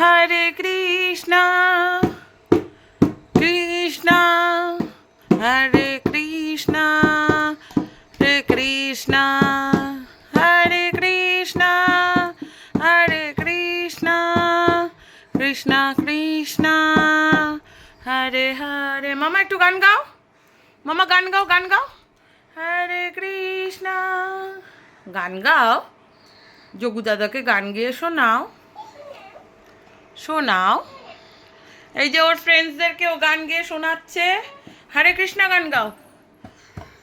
হরে কৃষ্ণ কৃষ্ণ, হরে কৃষ্ণ হরে কৃষ্ণ হরে কৃষ্ণ হরে কৃষ্ণ কৃষ্ণ কৃষ্ণ, হরে হরে। মামা, একটু গান গাও। মামা, গান গাও গান গাও। হরে কৃষ্ণ। গান গাও। যোগু দাদাকে গান গিয়ে শোনাও। শোনাও। এই যে ওর ফ্রেন্ডসদেরকে ও গান গিয়ে শোনাচ্ছে। হরে কৃষ্ণ গান গাও।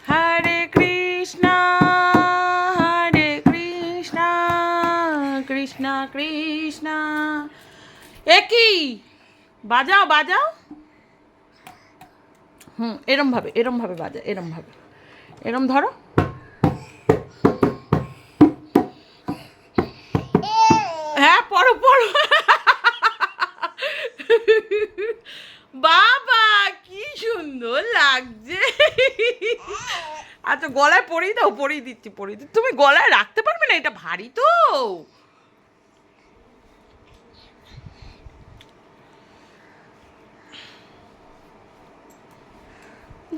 হরে কৃষ্ণ হরে কৃষ্ণ কৃষ্ণ কৃষ্ণ। এ কি? বাজাও বাজাও। হুম এরম ভাবে এরম ভাবে বাজা এরম ভাবে এরম ধরো। সুন্দর লাগছে। আচ্ছা গলায় পরিয়ে দাও, পরিয়ে দিচ্ছি পরিয়ে দিচ্ছি। তুমি গলায় রাখতে পারবে না, এটা ভারী তো।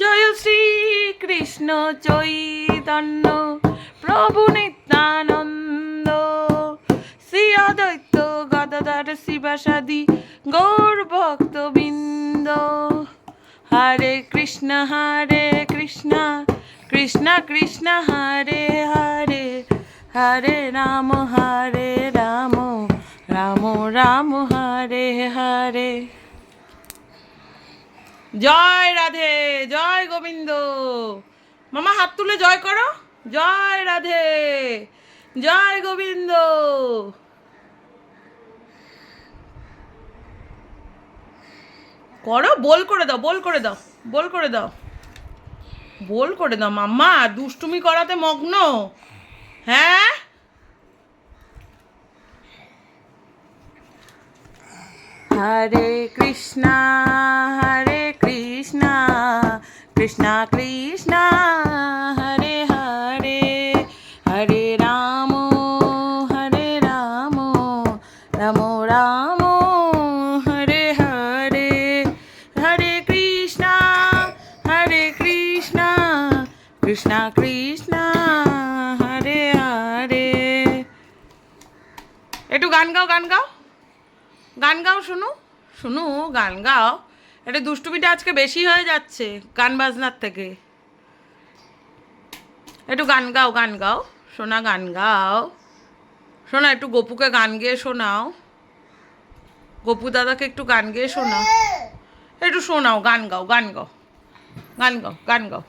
জয় শ্রী কৃষ্ণ চৈতন্য, প্রভু নিত্যানন্দ। শ্রী অদ্বৈত গদাধর শিবাসাদি, গৌর ভক্তবৃন্দ। হরে কৃষ্ণ হরে কৃষ্ণ কৃষ্ণ কৃষ্ণ হরে হরে হরে রাম হরে রাম রাম রাম হরে হরে জয় রাধে জয় গোবিন্দ মামা, হাত তুলে জয় করো। জয় রাধে, জয় গোবিন্দ। করো বল করে দাও বল করে দাও বল করে দাও। বল করে দাও, মাম্মা, দুষ্টুমি করাতে মগ্ন। হ্যাঁ? হরে কৃষ্ণ হরে কৃষ্ণ কৃষ্ণ কৃষ্ণ কৃষ্ণ কৃষ্ণ, হরে হরে। একটু গান গাও গান গাও। গান গাও, শুনু। শুনু, গান গাও। এটা দুষ্টুমিটা আজকে বেশি হয়ে যাচ্ছে গান বাজনার থেকে। একটু গান গাও গান গাও। শোনা গান গাও। শোনা একটু গপুকে গান গেয়ে শোনাও। গপু দাদাকে একটু গান গেয়ে শোনাও। একটু শোনাও, গান গাও গান গাও। গান গাও গান গাও।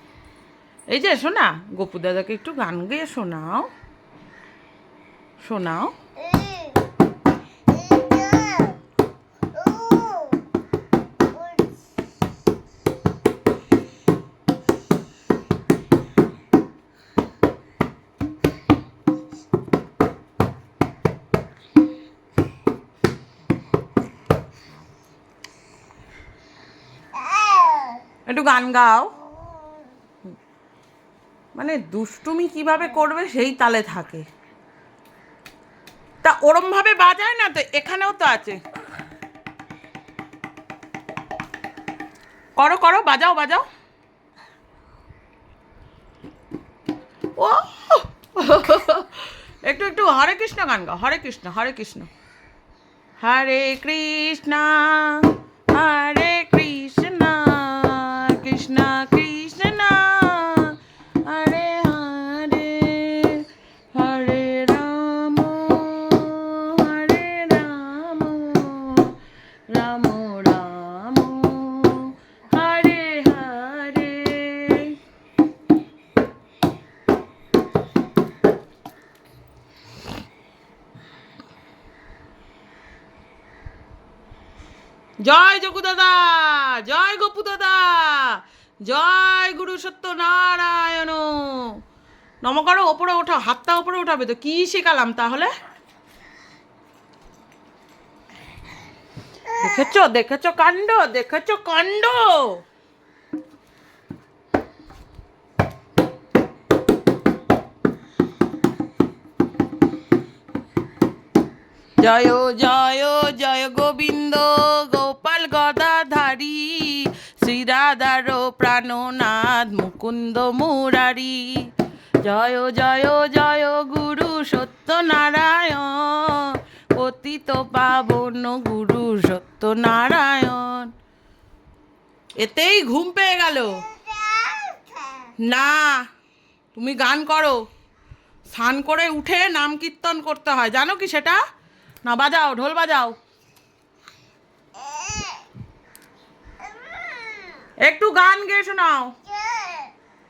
এই যে শোনা গোপু দাদাকে একটু গান গেয়ে শোনাও। শোনাও। একটু গান গাও। মানে দুষ্টুমি কীভাবে করবে সেই তালে থাকে। তা ওরম ভাবে বাজায় না তো, এখানেও তো আছে। করো করো, বাজাও বাজাও। ও! একটু একটু, হরে কৃষ্ণ গান গাও, হরে কৃষ্ণ হরে কৃষ্ণ। হরে কৃষ্ণ, হরে জয় যোগু দাদা, জয় গপু দাদা, জয় গুরু সত্য নারায়ণ করো ওপরে ওঠাও হাতটা ওপরে উঠাবে তো, কি শেখালাম তাহলে? দেখেছ দেখেছ কাণ্ড দেখেছ কাণ্ড? জয় জয় দয়ার প্রাণনাথ মুকুন্দ মুরারি। জয় জয় জয় গুরু সত্যনারায়ণ। পতিত পাবন গুরু সত্যনারায়ণ। এতেই ঘুম পেয়ে গেল। না, তুমি গান করো। স্নান করে উঠে নাম কীর্তন করতে হয়। জানো কি সেটা? না বাজাও, ঢোল বাজাও। একটু গান গেয়ে শোনাও।